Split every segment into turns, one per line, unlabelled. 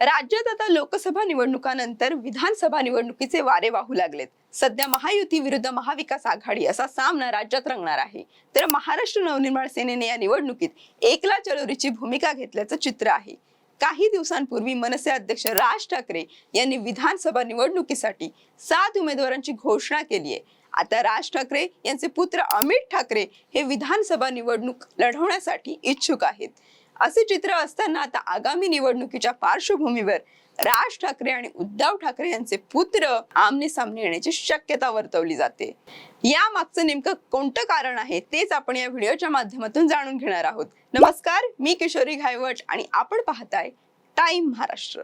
राज्यात आता लोकसभा निवडणुकानंतर विधानसभा निवडणुकीचे वारे वाहू लागलेत. सध्या महायुती विरुद्ध महाविकास आघाडी असा सामना राज्यात रंगणार आहे. तर महाराष्ट्र नवनिर्माण सेनेने या निवडणुकीत एकला चलोरीची भूमिका घेतल्याचं चित्र आहे. काही दिवसांपूर्वी मनसे अध्यक्ष राज ठाकरे यांनी विधानसभा निवडणुकीसाठी सात उमेदवारांची घोषणा केली आहे. आता राज ठाकरे यांचे पुत्र अमित ठाकरे हे विधानसभा निवडणूक लढवण्यासाठी इच्छुक आहेत. असे चित्र असताना आता आगामी निवडणुकीच्या पार्श्वभूमीवर राज ठाकरे आणि उद्धव ठाकरे यांचे पुत्र आमने सामने येण्याची शक्यता वर्तवली जाते. या मागचं नेमकं कोणतं कारण आहे तेच आपण या व्हिडिओच्या माध्यमातून जाणून घेणार आहोत. नमस्कार मी किशोरी घायवट आणि आपण पाहताय टाइम महाराष्ट्र.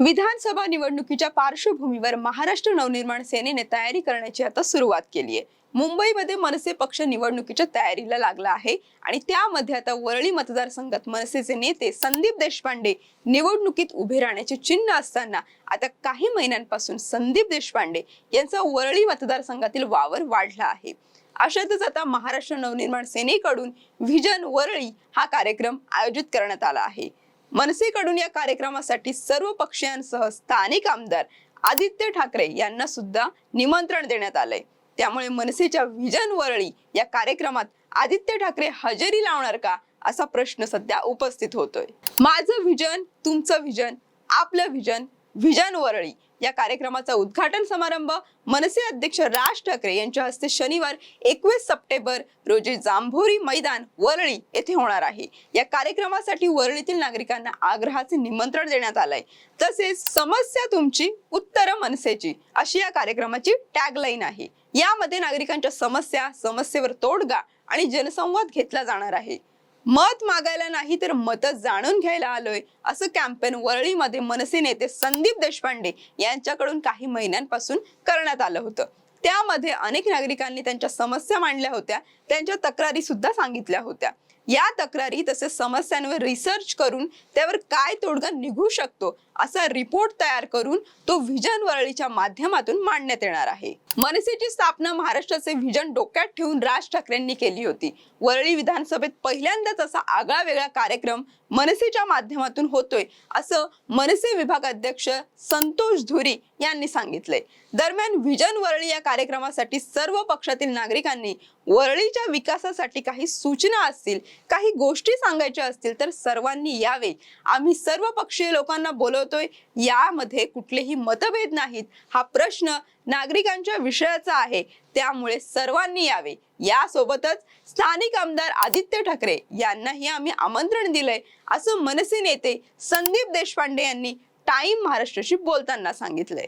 विधानसभा निवडणुकीच्या पार्श्वभूमीवर महाराष्ट्र नवनिर्माण सेनेने तयारी करण्याची आता सुरुवात केली आहे मुंबईमध्ये मनसे पक्ष निवडणुकीच्या तयारीला लागला आहे आणि त्यामध्ये आता वरळी मतदारसंघात मनसेचे नेते संदीप देशपांडे निवडणुकीत उभे राहण्याचे चिन्ह असताना आता काही महिन्यांपासून संदीप देशपांडे यांचा वरळी मतदारसंघातील वावर वाढला आहे. अशातच आता महाराष्ट्र नवनिर्माण सेनेकडून व्हिजन वरळी हा कार्यक्रम आयोजित करण्यात आला आहे. मनसेकडून या कार्यक्रमासाठी सर्व पक्षीयांसह स्थानिक आमदार आदित्य ठाकरे यांना सुद्धा निमंत्रण देण्यात आलंय. त्यामुळे मनसेच्या व्हिजन वरळी या कार्यक्रमात आदित्य ठाकरे हजेरी लावणार का असा प्रश्न सध्या उपस्थित होतोय. माझं व्हिजन तुमचं व्हिजन आपलं व्हिजन व्हिजन वरळी या कार्यक्रमाचा उद्घाटन समारंभ मनसे अध्यक्ष राज ठाकरे यांच्या हस्ते शनिवार एकवीस सप्टेंबर रोजी जांभोरी मैदान वरळी येथे होणार आहे. या कार्यक्रमासाठी वरळीतील नागरिकांना आग्रहाचे निमंत्रण देण्यात आलंय. तसेच समस्या तुमची उत्तर मनसेची अशी या कार्यक्रमाची टॅगलाईन आहे. यामध्ये नागरिकांच्या समस्या समस्येवर तोडगा आणि जनसंवाद घेतला जाणार आहे. मत मागायला नाही तर मत जाणून घ्यायला आलोय. असं कॅम्पेन वरळीमध्ये मनसे नेते संदीप देशपांडे यांच्याकडून काही महिन्यांपासून करण्यात आलं होतं. त्यामध्ये अनेक नागरिकांनी त्यांच्या समस्या मांडल्या होत्या. त्यांच्या तक्रारी सुद्धा सांगितल्या होत्या. या तक्रारी तसेच समस्यांवर रिसर्च करून त्यावर काय तोडगा निघू शकतो असा रिपोर्ट तयार करून तो व्हिजन वरळीच्या माध्यमातून मांडण्यात येणार आहे. मनसेची स्थापना महाराष्ट्राचे व्हिजन डोक्यात ठेवून राज ठाकरेंनी केली होती. वरळी विधानसभेत पहिल्यांदाच असा आगळा वेगळा कार्यक्रम मनसेच्या माध्यमातून होतोय असं मनसे विभाग अध्यक्ष संतोष धुरी यांनी सांगितलंय. दरम्यान व्हिजन वरळी या कार्यक्रमासाठी सर्व पक्षातील नागरिकांनी वरळीच्या विकासासाठी काही सूचना असतील काही गोष्टी सांगायच्या असतील तर सर्वांनी यावे. आम्ही सर्व पक्षीय लोकांना बोलवतोय. यामध्ये कुठलेही मतभेद नाहीत. हा प्रश्न नागरिकांच्या विषयाचा आहे. त्यामुळे सर्वांनी यावे. यासोबतच स्थानिक आमदार आदित्य ठाकरे यांनाही आम्ही आमंत्रण दिलंय असं मनसे नेते संदीप देशपांडे यांनी टाइम महाराष्ट्राशी बोलताना सांगितलंय.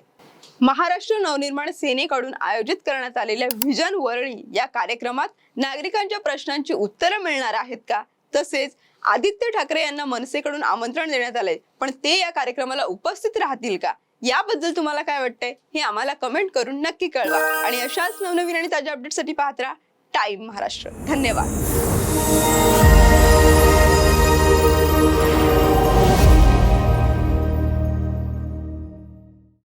महाराष्ट्र नवनिर्माण सेनेकडून आयोजित करण्यात आलेल्या व्हिजन वरळी या कार्यक्रमात नागरिकांच्या प्रश्नांची उत्तरं मिळणार आहेत का? तसेच आदित्य ठाकरे यांना मनसेकडून आमंत्रण देण्यात आले पण ते या कार्यक्रमाला उपस्थित राहतील का? याबद्दल तुम्हाला काय वाटतंय? हे आम्हाला कमेंट करून नक्की कळवा. आणि अशाच नवनवीन आणि ताज्या अपडेटसाठी पाहत राहा टाइम महाराष्ट्र. धन्यवाद.